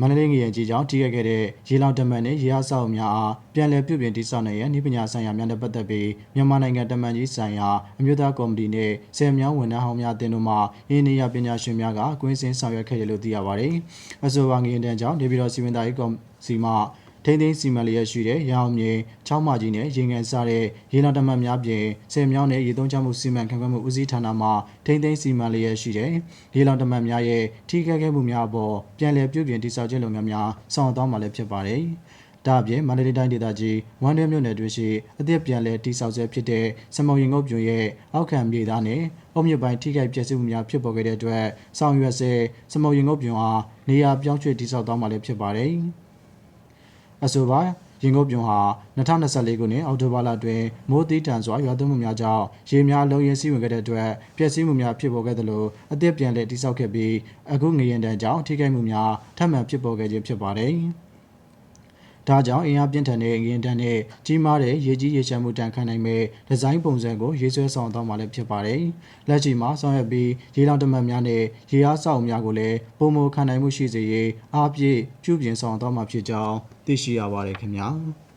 မန္တလေးငရင်ကြီးကြောင့်ထိခိုက်ခဲ့တဲ့ရေလောင်တမန်နဲ့ရေအားဆောက်များအားပြန်လည်ပြုပြင်တည်ဆောက်နိုင်ရန်ဤပညာဆိုင်ရာများနဲ့ပတ်သက်ပြီးမြန်မာနိုင်ငံတမန်ကြီးဆိုင်ရာအမျိုးသားကော်မတီနဲ့ဆယ်မြောင်းဝန်ထမ်းဟောင်းများအသင်းတို့မှအင်းနေရပညာရှင်များကကွင်းစင်ဆောင်ရွက်ခဲ့တယ်လို့သိရပါတယ်။အဆိုပါငရင်တန်းကြောင့်ဒေဗီတော်စီမံသားရေးကော်စီမှ ထိန်းသိမ်းစီမံလျက်ရှိတဲ့ရောင်မြေချောင်းမကြီးနဲ့ရေငန်စားတဲ့ရေလောင်တမန်များပြင်ဆယ်မြောင်းနဲ့ရေသုံးချမှုစီမံခန့်ခွဲမှုဦးစီးဌာနမှထိန်းသိမ်းစီမံလျက်ရှိတဲ့ရေလောင်တမန်များရဲ့ထိခိုက်ခဲ့မှုများအပေါ်ပြန်လည်ပြုပြင်တည်ဆောက်ခြင်းလုပ်ငန်းများဆောင်ရွက်သွားမှာလည်းဖြစ်ပါတယ်။ဒါအပြင်မန္တလေးတိုင်းဒေသကြီးဝမ်ဒဲမြို့နယ်တွင်ရှိအသစ်ပြန်လည်တည်ဆောက်ဆဲဖြစ်တဲ့စမောင်ရင်ငုတ်ပြွန်ရဲ့အောက်ခံမြေသားနဲ့အုံမြစ်ပိုင်းထိခိုက်ပျက်စီးမှုများဖြစ်ပေါ်ခဲ့တဲ့အတွက်ဆောင်ရွက်ဆဲစမောင်ရင်ငုတ်ပြွန်အားနေရာပြောင်းရွှေ့တည်ဆောက်သွားမှာလည်းဖြစ်ပါတယ်။ အဆိုပါရင်ကုန်ပြုံဟာ2024ခုနှစ်အောက်တိုဘာလအတွင်းမိုးသီးတန်စွာရွာသွန်းမှုများကြောင့်ရေများလုံးရင်စီးဝင်ခဲ့တဲ့အတွက်ပျက်စီးမှုများဖြစ်ပေါ်ခဲ့သလိုအသစ်ပြန်လည်တိစောက်ခဲ့ပြီးအခုငရင်တန်ကြောင့်ထိခိုက်မှုများထပ်မံဖြစ်ပေါ်ခဲ့ခြင်းဖြစ်ပါတယ်။ ဒါကြောင့်အင်အားပြင်းထန်တဲ့ငရင်တန်နဲ့ကြီးမားတဲ့ရေကြီးရေရှမ်းမှုတန်ခံနိုင်မဲ့ဒီဇိုင်းပုံစံကိုရေးဆွဲဆောင်သွားမှာလည်းဖြစ်ပါတယ်။လက်ရှိမှာဆောင်ရွက်ပြီးရေလောင်တမတ်များနဲ့ရေအားဆောက်များကိုလည်းပုံမခံနိုင်မှုရှိစေရေးအားပြည့်ပြုပြင်ဆောင်သွားမှာဖြစ်ကြောင်းသိရှိရပါတယ်ခင်ဗျာ။